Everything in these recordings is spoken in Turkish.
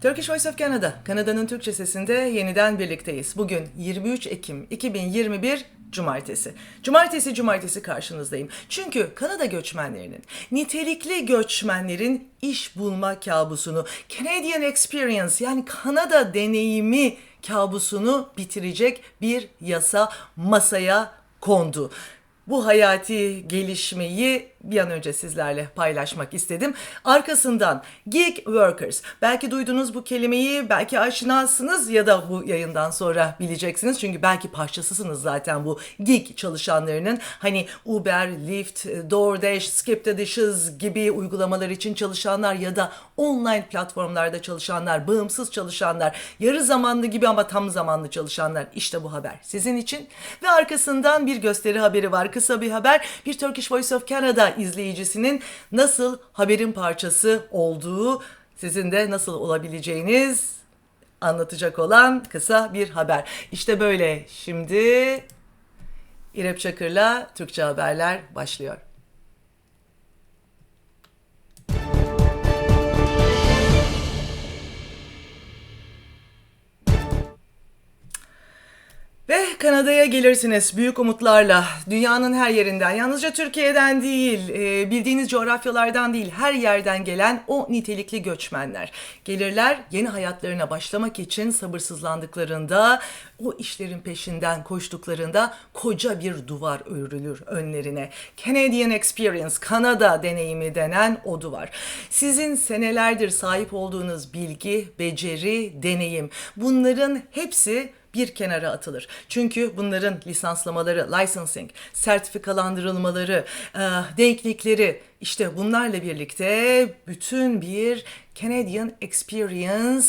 Turkish Voice of Canada, Kanada'nın Türkçe sesinde yeniden birlikteyiz. Bugün 23 Ekim 2021 Cumartesi. Cumartesi cumartesi karşınızdayım. Çünkü Kanada göçmenlerinin, nitelikli göçmenlerin iş bulma kabusunu, Canadian Experience yani Kanada deneyimi kabusunu bitirecek bir yasa masaya kondu. Bu hayati gelişmeyi bir an önce sizlerle paylaşmak istedim. Arkasından gig workers. Belki duydunuz bu kelimeyi, belki aşinasınız ya da bu yayından sonra bileceksiniz. Çünkü belki parçasısınız zaten bu gig çalışanlarının. Hani Uber, Lyft, DoorDash, Skip the Dishes gibi uygulamalar için çalışanlar ya da online platformlarda çalışanlar, bağımsız çalışanlar, yarı zamanlı gibi ama tam zamanlı çalışanlar. İşte bu haber sizin için. Ve arkasından bir gösteri haberi var. Kısa bir haber. Bir Turkish Voice of Canada izleyicisinin nasıl haberin parçası olduğu, sizin de nasıl olabileceğiniz anlatacak olan kısa bir haber. İşte böyle. Şimdi İrep Çakır'la Türkçe Haberler başlıyor. Kanada'ya gelirsiniz büyük umutlarla. Dünyanın her yerinden, yalnızca Türkiye'den değil, e, bildiğiniz coğrafyalardan değil, her yerden gelen o nitelikli göçmenler. Gelirler yeni hayatlarına başlamak için sabırsızlandıklarında, o işlerin peşinden koştuklarında koca bir duvar örülür önlerine. Canadian Experience, Kanada deneyimi denen o duvar. Sizin senelerdir sahip olduğunuz bilgi, beceri, deneyim bunların hepsi bir kenara atılır. Çünkü bunların lisanslamaları, licensing, sertifikalandırılmaları, e, denklikleri işte bunlarla birlikte bütün bir Canadian Experience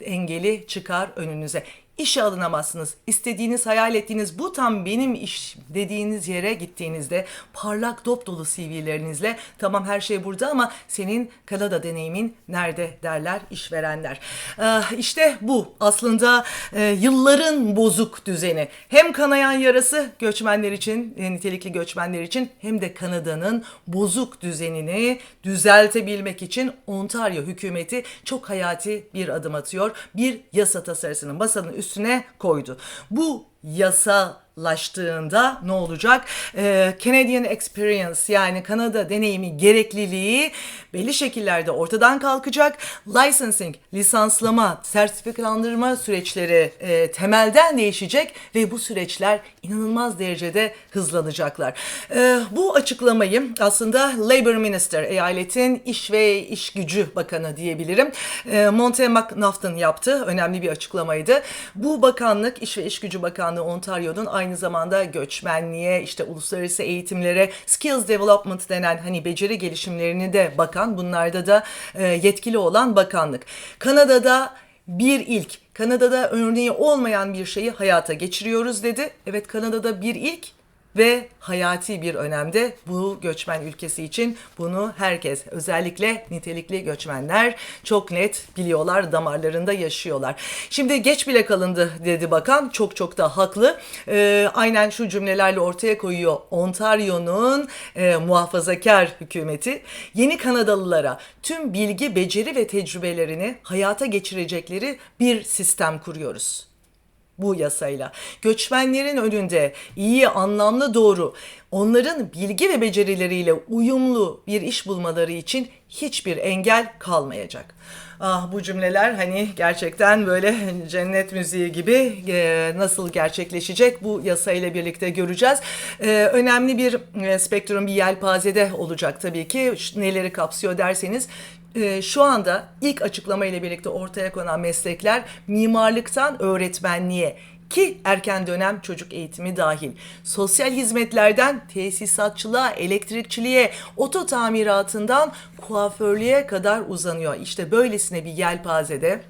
engeli çıkar önünüze. İşe alınamazsınız. İstediğiniz, hayal ettiğiniz bu tam benim iş dediğiniz yere gittiğinizde parlak dop dolu CV'lerinizle tamam her şey burada ama senin Kanada deneyimin nerede derler işverenler. Ee, işte bu aslında e, yılların bozuk düzeni. Hem kanayan yarası göçmenler için, e, nitelikli göçmenler için hem de Kanada'nın bozuk düzenini düzeltebilmek için Ontario hükümeti çok hayati bir adım atıyor. Bir yasa tasarısını masanın üstüne koydu. Bu yasalaştığında ne olacak? Ee, Canadian Experience yani Kanada deneyimi gerekliliği belli şekillerde ortadan kalkacak. Licensing, lisanslama, sertifikalandırma süreçleri e, temelden değişecek ve bu süreçler inanılmaz derecede hızlanacaklar. Ee, bu açıklamayı aslında Labor Minister, eyaletin iş ve iş gücü bakanı diyebilirim. Ee, Monte McNaughton yaptı. Önemli bir açıklamaydı. Bu bakanlık, iş ve iş gücü bakanlığı Ontario'nun aynı zamanda göçmenliğe, işte uluslararası eğitimlere, skills development denen hani beceri gelişimlerini de bakan, bunlarda da e, yetkili olan bakanlık. Kanada'da bir ilk, Kanada'da örneği olmayan bir şeyi hayata geçiriyoruz dedi. Evet Kanada'da bir ilk ve hayati bir önemde bu göçmen ülkesi için bunu herkes özellikle nitelikli göçmenler çok net biliyorlar damarlarında yaşıyorlar. Şimdi geç bile kalındı dedi bakan çok çok da haklı. Ee, aynen şu cümlelerle ortaya koyuyor Ontario'nun e, muhafazakar hükümeti yeni Kanadalılara tüm bilgi, beceri ve tecrübelerini hayata geçirecekleri bir sistem kuruyoruz bu yasayla. Göçmenlerin önünde iyi, anlamlı, doğru, onların bilgi ve becerileriyle uyumlu bir iş bulmaları için hiçbir engel kalmayacak. Ah bu cümleler hani gerçekten böyle cennet müziği gibi e, nasıl gerçekleşecek bu yasayla birlikte göreceğiz. E, önemli bir e, spektrum bir yelpazede olacak tabii ki. Neleri kapsıyor derseniz e, şu anda ilk açıklama ile birlikte ortaya konan meslekler mimarlıktan öğretmenliğe ki erken dönem çocuk eğitimi dahil. Sosyal hizmetlerden tesisatçılığa, elektrikçiliğe, oto tamiratından kuaförlüğe kadar uzanıyor. İşte böylesine bir yelpazede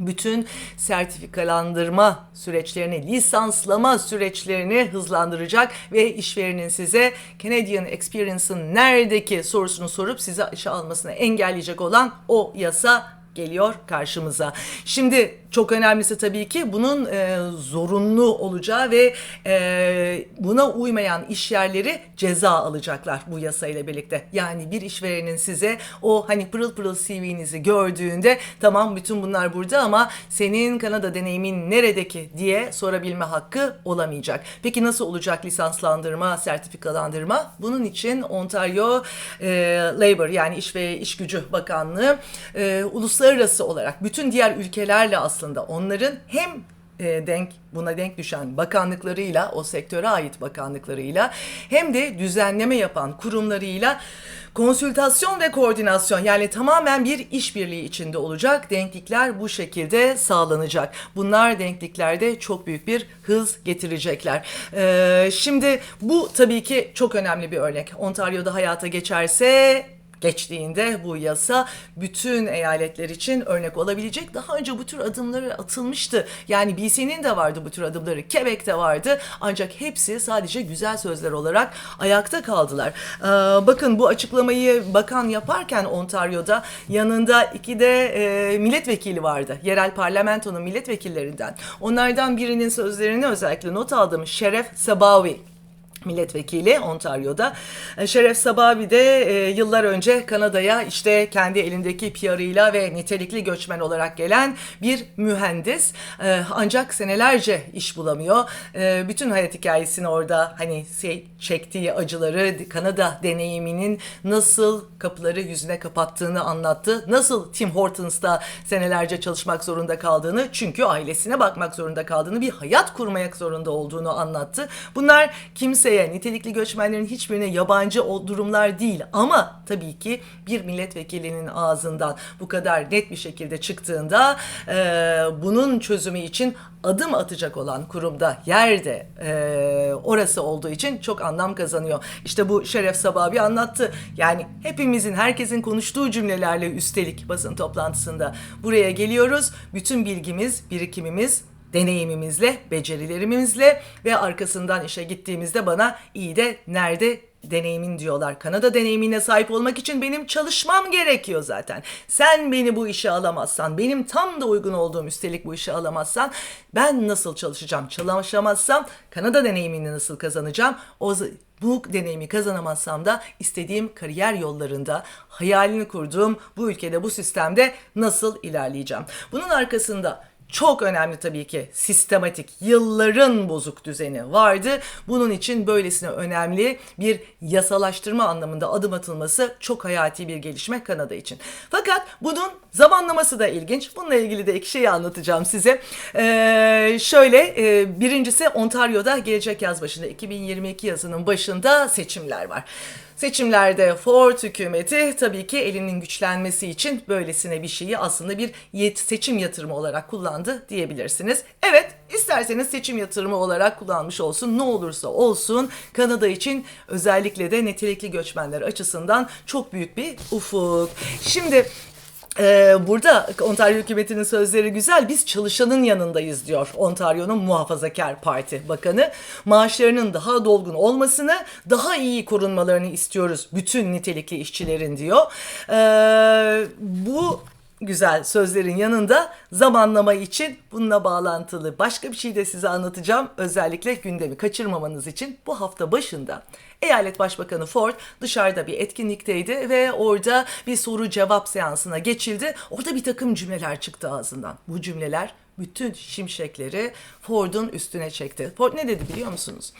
bütün sertifikalandırma süreçlerini, lisanslama süreçlerini hızlandıracak ve işverenin size Canadian Experience'ın neredeki sorusunu sorup size işe almasını engelleyecek olan o yasa geliyor karşımıza. Şimdi Çok önemlisi tabii ki bunun e, zorunlu olacağı ve e, buna uymayan iş yerleri ceza alacaklar bu yasayla birlikte. Yani bir işverenin size o hani pırıl pırıl CV'nizi gördüğünde tamam bütün bunlar burada ama senin Kanada deneyimin neredeki diye sorabilme hakkı olamayacak. Peki nasıl olacak lisanslandırma, sertifikalandırma? Bunun için Ontario e, Labor yani İş ve İş Gücü Bakanlığı e, uluslararası olarak bütün diğer ülkelerle aslında onların hem e, denk buna denk düşen bakanlıklarıyla o sektöre ait bakanlıklarıyla hem de düzenleme yapan kurumlarıyla konsültasyon ve koordinasyon yani tamamen bir işbirliği içinde olacak. Denklikler bu şekilde sağlanacak. Bunlar denkliklerde çok büyük bir hız getirecekler. Ee, şimdi bu tabii ki çok önemli bir örnek. Ontario'da hayata geçerse geçtiğinde bu yasa bütün eyaletler için örnek olabilecek. Daha önce bu tür adımları atılmıştı. Yani BC'nin de vardı bu tür adımları. Quebec'te vardı. Ancak hepsi sadece güzel sözler olarak ayakta kaldılar. Ee, bakın bu açıklamayı bakan yaparken Ontario'da yanında iki de e, milletvekili vardı. Yerel parlamentonun milletvekillerinden. Onlardan birinin sözlerini özellikle not aldım. Şeref Sabawi milletvekili Ontario'da. E, Şeref Sabavi de e, yıllar önce Kanada'ya işte kendi elindeki PR'ıyla ve nitelikli göçmen olarak gelen bir mühendis. E, ancak senelerce iş bulamıyor. E, bütün hayat hikayesini orada hani şey, çektiği acıları, Kanada deneyiminin nasıl kapıları yüzüne kapattığını anlattı. Nasıl Tim Hortons'ta senelerce çalışmak zorunda kaldığını, çünkü ailesine bakmak zorunda kaldığını, bir hayat kurmaya zorunda olduğunu anlattı. Bunlar kimse kimseye, nitelikli göçmenlerin hiçbirine yabancı o durumlar değil. Ama tabii ki bir milletvekilinin ağzından bu kadar net bir şekilde çıktığında e, bunun çözümü için adım atacak olan kurumda, yerde e, orası olduğu için çok anlam kazanıyor. İşte bu Şeref Sababi anlattı. Yani hepimizin, herkesin konuştuğu cümlelerle üstelik basın toplantısında buraya geliyoruz. Bütün bilgimiz, birikimimiz deneyimimizle, becerilerimizle ve arkasından işe gittiğimizde bana iyi de nerede deneyimin diyorlar. Kanada deneyimine sahip olmak için benim çalışmam gerekiyor zaten. Sen beni bu işe alamazsan, benim tam da uygun olduğum üstelik bu işe alamazsan ben nasıl çalışacağım? Çalışamazsam Kanada deneyimini nasıl kazanacağım? O bu deneyimi kazanamazsam da istediğim kariyer yollarında hayalini kurduğum bu ülkede bu sistemde nasıl ilerleyeceğim? Bunun arkasında çok önemli tabii ki sistematik yılların bozuk düzeni vardı. Bunun için böylesine önemli bir yasalaştırma anlamında adım atılması çok hayati bir gelişme Kanada için. Fakat bunun zamanlaması da ilginç. Bununla ilgili de iki şeyi anlatacağım size. Ee, şöyle e, birincisi Ontario'da gelecek yaz başında 2022 yazının başında seçimler var. Seçimlerde Ford hükümeti tabii ki elinin güçlenmesi için böylesine bir şeyi aslında bir yet seçim yatırımı olarak kullandı diyebilirsiniz. Evet isterseniz seçim yatırımı olarak kullanmış olsun ne olursa olsun Kanada için özellikle de nitelikli göçmenler açısından çok büyük bir ufuk. Şimdi ee, burada Ontario hükümetinin sözleri güzel. Biz çalışanın yanındayız diyor Ontario'nun muhafazakar parti bakanı. Maaşlarının daha dolgun olmasını, daha iyi korunmalarını istiyoruz bütün nitelikli işçilerin diyor. Ee, bu güzel sözlerin yanında zamanlama için bununla bağlantılı başka bir şey de size anlatacağım. Özellikle gündemi kaçırmamanız için bu hafta başında Eyalet Başbakanı Ford dışarıda bir etkinlikteydi ve orada bir soru cevap seansına geçildi. Orada bir takım cümleler çıktı ağzından. Bu cümleler bütün şimşekleri Ford'un üstüne çekti. Ford ne dedi biliyor musunuz?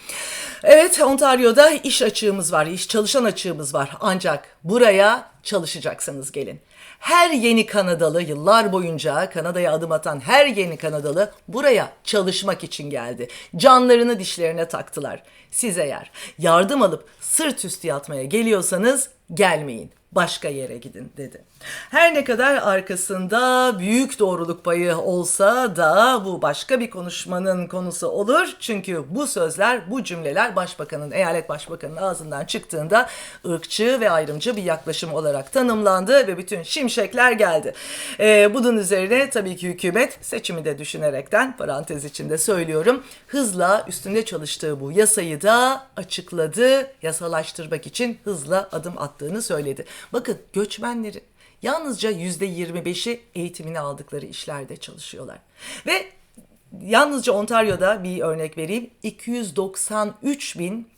Evet Ontario'da iş açığımız var, iş çalışan açığımız var. Ancak buraya çalışacaksınız gelin. Her yeni Kanadalı yıllar boyunca Kanada'ya adım atan her yeni Kanadalı buraya çalışmak için geldi. Canlarını dişlerine taktılar. Siz eğer yardım alıp sırt üstü yatmaya geliyorsanız gelmeyin başka yere gidin dedi. Her ne kadar arkasında büyük doğruluk payı olsa da bu başka bir konuşmanın konusu olur. Çünkü bu sözler, bu cümleler başbakanın, eyalet başbakanının ağzından çıktığında ırkçı ve ayrımcı bir yaklaşım olarak tanımlandı ve bütün şimşekler geldi. Ee, bunun üzerine tabii ki hükümet seçimi de düşünerekten parantez içinde söylüyorum hızla üstünde çalıştığı bu yasayı da açıkladı. Yasalaştırmak için hızla adım attığını söyledi. Bakın göçmenleri yalnızca %25'i eğitimini aldıkları işlerde çalışıyorlar. Ve yalnızca Ontario'da bir örnek vereyim 293 bin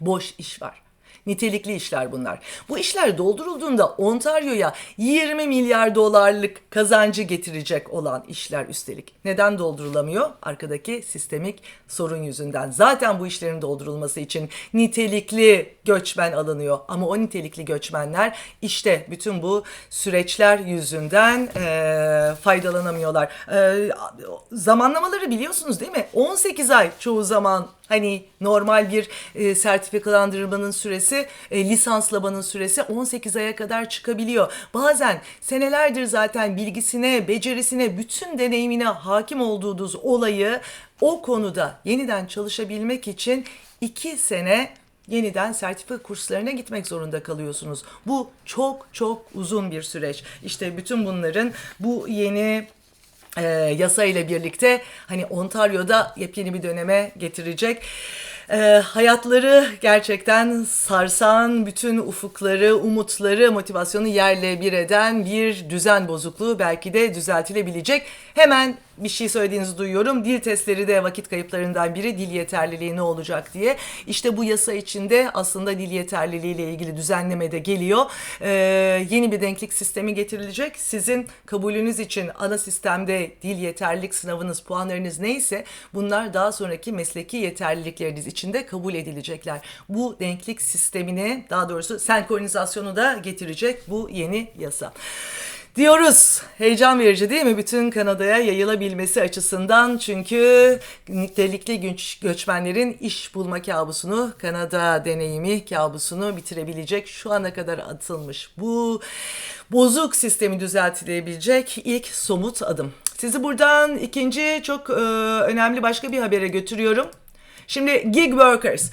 boş iş var. Nitelikli işler bunlar. Bu işler doldurulduğunda Ontario'ya 20 milyar dolarlık kazancı getirecek olan işler üstelik. Neden doldurulamıyor? Arkadaki sistemik sorun yüzünden. Zaten bu işlerin doldurulması için nitelikli göçmen alınıyor. Ama o nitelikli göçmenler işte bütün bu süreçler yüzünden e, faydalanamıyorlar. E, zamanlamaları biliyorsunuz değil mi? 18 ay çoğu zaman Hani normal bir e, sertifikalandırmanın süresi, e, lisanslamanın süresi 18 aya kadar çıkabiliyor. Bazen senelerdir zaten bilgisine, becerisine, bütün deneyimine hakim olduğunuz olayı o konuda yeniden çalışabilmek için 2 sene yeniden sertifika kurslarına gitmek zorunda kalıyorsunuz. Bu çok çok uzun bir süreç. İşte bütün bunların bu yeni e, yasa ile birlikte hani Ontario'da yepyeni bir döneme getirecek. E, hayatları gerçekten sarsan, bütün ufukları, umutları, motivasyonu yerle bir eden bir düzen bozukluğu belki de düzeltilebilecek. Hemen bir şey söylediğinizi duyuyorum. Dil testleri de vakit kayıplarından biri dil yeterliliği ne olacak diye. İşte bu yasa içinde aslında dil yeterliliği ile ilgili düzenleme de geliyor. Ee, yeni bir denklik sistemi getirilecek. Sizin kabulünüz için ana sistemde dil yeterlilik sınavınız, puanlarınız neyse bunlar daha sonraki mesleki yeterlilikleriniz içinde kabul edilecekler. Bu denklik sistemini daha doğrusu senkronizasyonu da getirecek bu yeni yasa diyoruz. Heyecan verici değil mi? Bütün Kanada'ya yayılabilmesi açısından. Çünkü nitelikli göç, göçmenlerin iş bulma kabusunu, Kanada deneyimi kabusunu bitirebilecek şu ana kadar atılmış. Bu bozuk sistemi düzeltilebilecek ilk somut adım. Sizi buradan ikinci çok e, önemli başka bir habere götürüyorum. Şimdi gig workers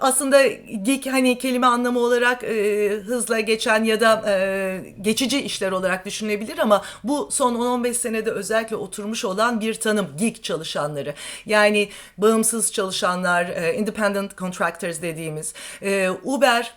aslında gig hani kelime anlamı olarak e, hızla geçen ya da e, geçici işler olarak düşünülebilir ama bu son 10-15 senede özellikle oturmuş olan bir tanım gig çalışanları. Yani bağımsız çalışanlar, e, independent contractors dediğimiz e, Uber,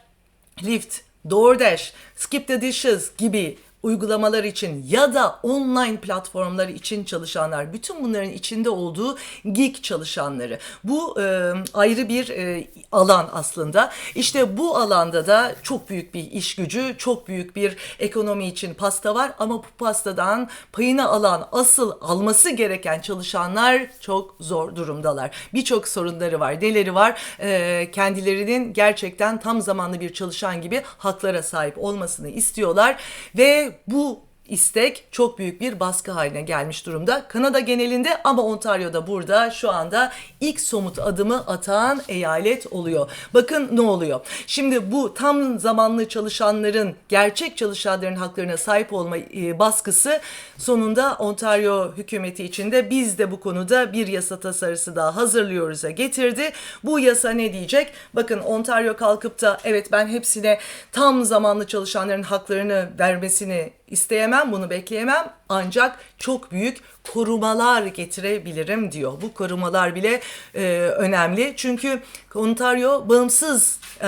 Lyft, DoorDash, Skip the Dishes gibi uygulamalar için ya da online platformlar için çalışanlar, bütün bunların içinde olduğu gig çalışanları. Bu e, ayrı bir e, alan aslında. İşte bu alanda da çok büyük bir iş gücü, çok büyük bir ekonomi için pasta var ama bu pastadan payını alan, asıl alması gereken çalışanlar çok zor durumdalar. Birçok sorunları var, neleri var? E, kendilerinin gerçekten tam zamanlı bir çalışan gibi haklara sahip olmasını istiyorlar ve bu istek çok büyük bir baskı haline gelmiş durumda. Kanada genelinde ama Ontario'da burada şu anda ilk somut adımı atan eyalet oluyor. Bakın ne oluyor. Şimdi bu tam zamanlı çalışanların, gerçek çalışanların haklarına sahip olma e, baskısı sonunda Ontario hükümeti içinde biz de bu konuda bir yasa tasarısı daha hazırlıyoruz'a getirdi. Bu yasa ne diyecek? Bakın Ontario kalkıp da evet ben hepsine tam zamanlı çalışanların haklarını vermesini isteyemem, bunu bekleyemem. Ancak çok büyük korumalar getirebilirim diyor. Bu korumalar bile e, önemli çünkü Ontario bağımsız e,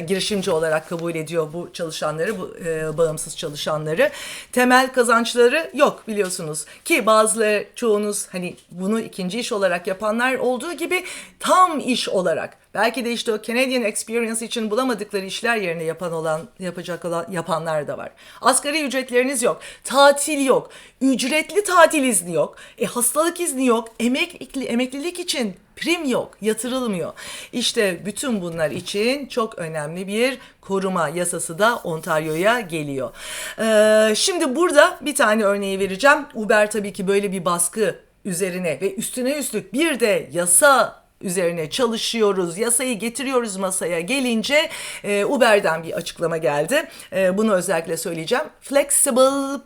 girişimci olarak kabul ediyor bu çalışanları, bu e, bağımsız çalışanları. Temel kazançları yok biliyorsunuz ki bazıları çoğunuz hani bunu ikinci iş olarak yapanlar olduğu gibi tam iş olarak belki de işte o Canadian Experience için bulamadıkları işler yerine yapan olan yapacak olan yapanlar da var. Asgari ücretleriniz yok, tatil yok, ücretli tatil izni yok, e, hastalık izni yok, emekli emeklilik için prim yok, yatırılmıyor. İşte bütün bunlar için çok önemli bir koruma yasası da Ontario'ya geliyor. Ee, şimdi burada bir tane örneği vereceğim. Uber tabii ki böyle bir baskı üzerine ve üstüne üstlük bir de yasa üzerine çalışıyoruz, yasayı getiriyoruz masaya gelince e, Uber'den bir açıklama geldi. E, bunu özellikle söyleyeceğim. Flexible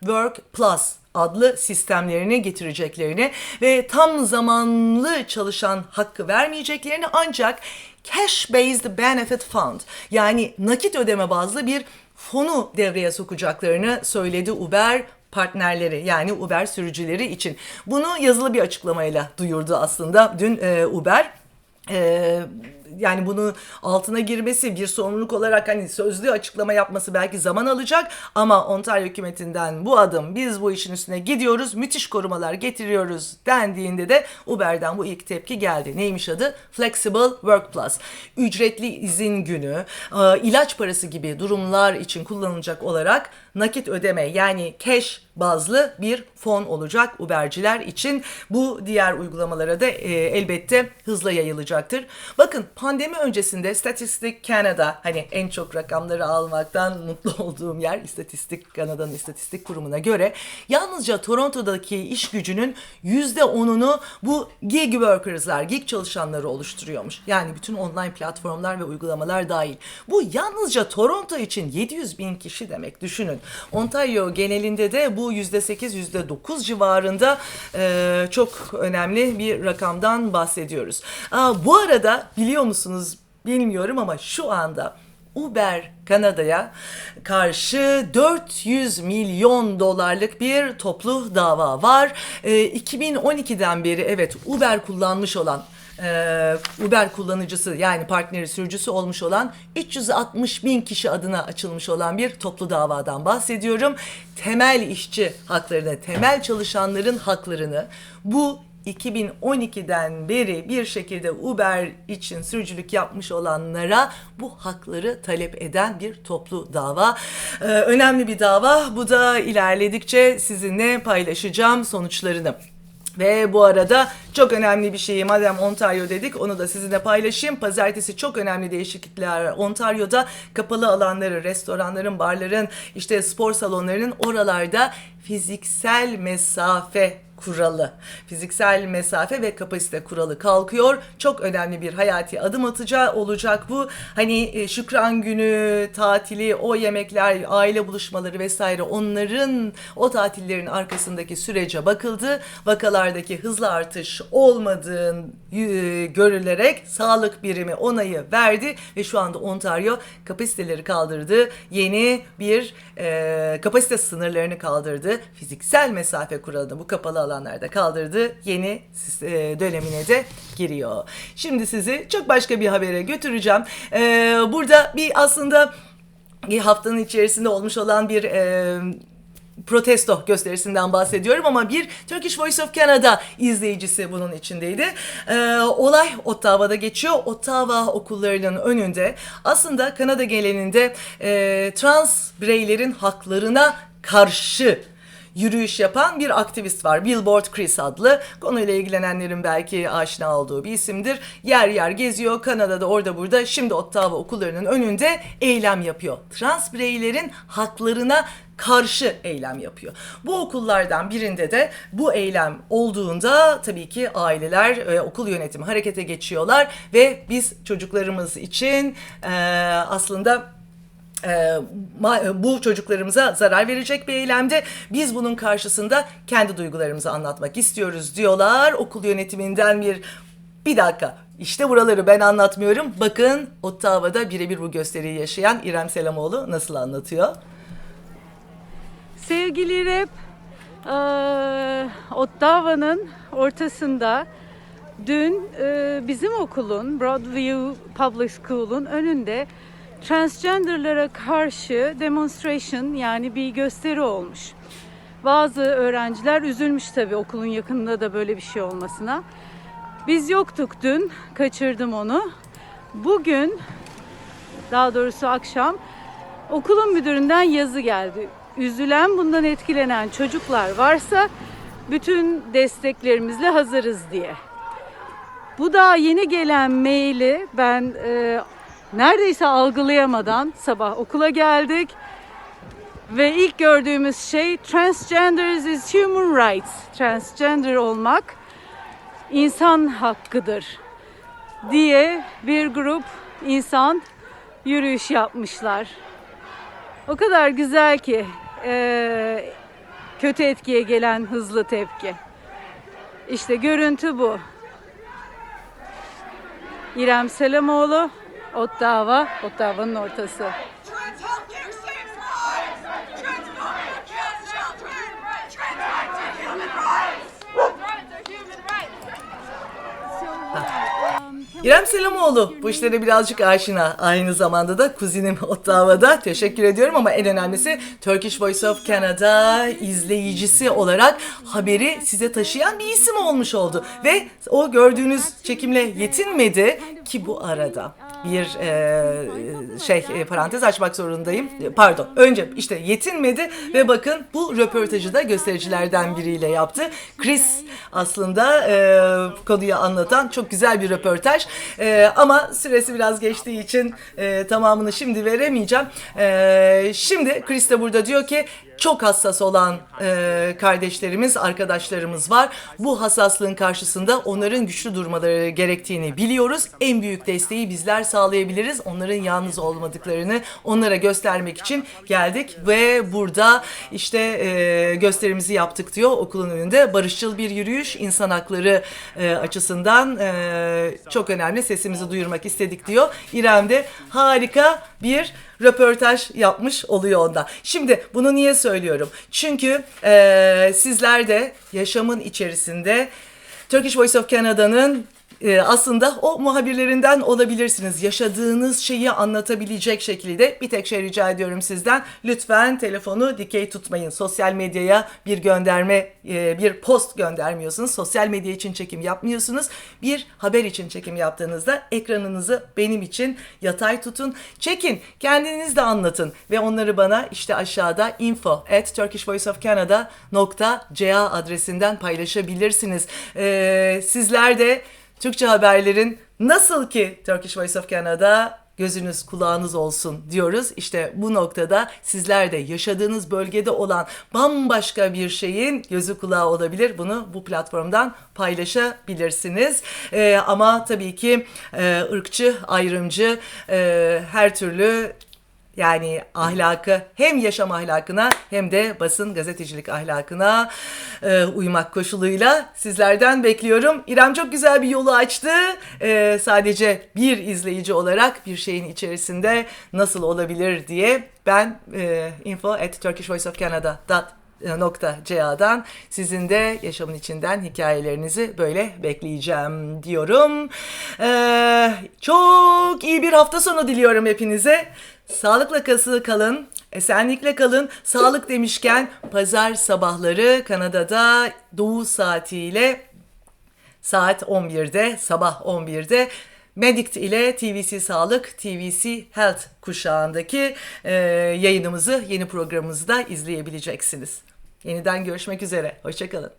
Work Plus adlı sistemlerini getireceklerini ve tam zamanlı çalışan hakkı vermeyeceklerini ancak cash based benefit fund yani nakit ödeme bazlı bir fonu devreye sokacaklarını söyledi Uber partnerleri yani Uber sürücüleri için. Bunu yazılı bir açıklamayla duyurdu aslında dün e, Uber. E, yani bunu altına girmesi bir sorumluluk olarak hani sözlü açıklama yapması belki zaman alacak ama Ontario hükümetinden bu adım biz bu işin üstüne gidiyoruz müthiş korumalar getiriyoruz dendiğinde de Uber'den bu ilk tepki geldi. Neymiş adı? Flexible Work Plus. Ücretli izin günü, e, ilaç parası gibi durumlar için kullanılacak olarak nakit ödeme yani cash bazlı bir fon olacak Uber'ciler için. Bu diğer uygulamalara da e, elbette hızla yayılacaktır. Bakın pandemi öncesinde Statistik Canada hani en çok rakamları almaktan mutlu olduğum yer İstatistik Kanada'nın istatistik kurumuna göre yalnızca Toronto'daki iş gücünün %10'unu bu gig workers'lar, gig çalışanları oluşturuyormuş. Yani bütün online platformlar ve uygulamalar dahil. Bu yalnızca Toronto için 700 bin kişi demek düşünün. Ontario genelinde de bu %8, %9 civarında e, çok önemli bir rakamdan bahsediyoruz. Aa, bu arada biliyor musunuz bilmiyorum ama şu anda Uber Kanada'ya karşı 400 milyon dolarlık bir toplu dava var. E, 2012'den beri evet Uber kullanmış olan e, Uber kullanıcısı yani partneri sürücüsü olmuş olan 360 bin kişi adına açılmış olan bir toplu davadan bahsediyorum. Temel işçi haklarını, temel çalışanların haklarını bu 2012'den beri bir şekilde Uber için sürücülük yapmış olanlara bu hakları talep eden bir toplu dava. Ee, önemli bir dava. Bu da ilerledikçe sizinle paylaşacağım sonuçlarını. Ve bu arada çok önemli bir şeyi madem Ontario dedik onu da sizinle paylaşayım. Pazartesi çok önemli değişiklikler Ontario'da kapalı alanları, restoranların, barların, işte spor salonlarının oralarda fiziksel mesafe kuralı, fiziksel mesafe ve kapasite kuralı kalkıyor. Çok önemli bir hayati adım atacağı olacak bu. Hani e, Şükran günü, tatili, o yemekler, aile buluşmaları vesaire onların o tatillerin arkasındaki sürece bakıldı. Vakalardaki hızlı artış olmadığın e, görülerek sağlık birimi onayı verdi ve şu anda Ontario kapasiteleri kaldırdı. Yeni bir e, kapasite sınırlarını kaldırdı. Fiziksel mesafe kuralını bu kapalı alanlarda kaldırdı. Yeni e, dönemine de giriyor. Şimdi sizi çok başka bir habere götüreceğim. E, burada bir aslında haftanın içerisinde olmuş olan bir e, protesto gösterisinden bahsediyorum ama bir Turkish Voice of Canada izleyicisi bunun içindeydi. Ee, olay Ottawa'da geçiyor. Ottawa okullarının önünde aslında Kanada geleninde e, trans bireylerin haklarına karşı yürüyüş yapan bir aktivist var. Billboard Chris adlı. Konuyla ilgilenenlerin belki aşina olduğu bir isimdir. Yer yer geziyor. Kanada'da orada burada. Şimdi Ottawa okullarının önünde eylem yapıyor. Trans bireylerin haklarına karşı eylem yapıyor. Bu okullardan birinde de bu eylem olduğunda tabii ki aileler ve okul yönetimi harekete geçiyorlar ve biz çocuklarımız için e, aslında bu çocuklarımıza zarar verecek bir eylemde biz bunun karşısında kendi duygularımızı anlatmak istiyoruz diyorlar. Okul yönetiminden bir bir dakika işte buraları ben anlatmıyorum. Bakın Ottawa'da birebir bu gösteriyi yaşayan İrem Selamoğlu nasıl anlatıyor? Sevgili Rep, eee, Ottawa'nın ortasında dün eee, bizim okulun, Broadview Public School'un önünde transgenderlara karşı demonstration yani bir gösteri olmuş. Bazı öğrenciler üzülmüş tabii okulun yakınında da böyle bir şey olmasına. Biz yoktuk dün, kaçırdım onu. Bugün, daha doğrusu akşam okulun müdüründen yazı geldi. Üzülen, bundan etkilenen çocuklar varsa bütün desteklerimizle hazırız diye. Bu daha yeni gelen maili ben e, neredeyse algılayamadan sabah okula geldik ve ilk gördüğümüz şey transgenders is human rights. Transgender olmak insan hakkıdır diye bir grup insan yürüyüş yapmışlar. O kadar güzel ki eee, kötü etkiye gelen hızlı tepki. İşte görüntü bu. İrem Selamoğlu, Ottawa, Ottawa'nın ortası. İrem Selamoğlu bu işlere birazcık aşina. Aynı zamanda da kuzinim Ottawa'da. Teşekkür ediyorum ama en önemlisi Turkish Voice of Canada izleyicisi olarak haberi size taşıyan bir isim olmuş oldu. Ve o gördüğünüz çekimle yetinmedi ki bu arada bir e, şey e, parantez açmak zorundayım. Pardon. Önce işte yetinmedi ve bakın bu röportajı da göstericilerden biriyle yaptı. Chris aslında e, konuyu anlatan çok güzel bir röportaj. E, ama süresi biraz geçtiği için e, tamamını şimdi veremeyeceğim. E, şimdi Chris de burada diyor ki çok hassas olan e, kardeşlerimiz, arkadaşlarımız var. Bu hassaslığın karşısında onların güçlü durmaları gerektiğini biliyoruz. En büyük desteği bizler sağlayabiliriz. Onların yalnız olmadıklarını onlara göstermek için geldik ve burada işte e, gösterimizi yaptık diyor okulun önünde. Barışçıl bir yürüyüş, insan hakları e, açısından e, çok önemli. Sesimizi duyurmak istedik diyor. İrem de harika bir röportaj yapmış oluyor onda. Şimdi bunu niye söylüyorum? Çünkü e, sizler de yaşamın içerisinde Turkish Voice of Canada'nın aslında o muhabirlerinden olabilirsiniz. Yaşadığınız şeyi anlatabilecek şekilde bir tek şey rica ediyorum sizden. Lütfen telefonu dikey tutmayın. Sosyal medyaya bir gönderme, e, bir post göndermiyorsunuz. Sosyal medya için çekim yapmıyorsunuz. Bir haber için çekim yaptığınızda ekranınızı benim için yatay tutun. Çekin, kendiniz de anlatın ve onları bana işte aşağıda info at turkishvoiceofcanada.ca adresinden paylaşabilirsiniz. E, sizler de Türkçe haberlerin nasıl ki Turkish Voice of Canada gözünüz kulağınız olsun diyoruz. İşte bu noktada sizler de yaşadığınız bölgede olan bambaşka bir şeyin gözü kulağı olabilir. Bunu bu platformdan paylaşabilirsiniz. Ee, ama tabii ki e, ırkçı, ayrımcı, e, her türlü yani ahlakı hem yaşam ahlakına hem de basın gazetecilik ahlakına e, uymak koşuluyla sizlerden bekliyorum. İrem çok güzel bir yolu açtı. E, sadece bir izleyici olarak bir şeyin içerisinde nasıl olabilir diye ben e, info at turkishvoiceofcanada.ca.dan sizin de yaşamın içinden hikayelerinizi böyle bekleyeceğim diyorum. Ee, çok iyi bir hafta sonu diliyorum hepinize. Sağlıkla kası kalın, esenlikle kalın. Sağlık demişken pazar sabahları Kanada'da doğu saatiyle saat 11'de, sabah 11'de Medict ile TVC Sağlık, TVC Health kuşağındaki e, yayınımızı, yeni programımızı da izleyebileceksiniz. Yeniden görüşmek üzere. Hoşçakalın.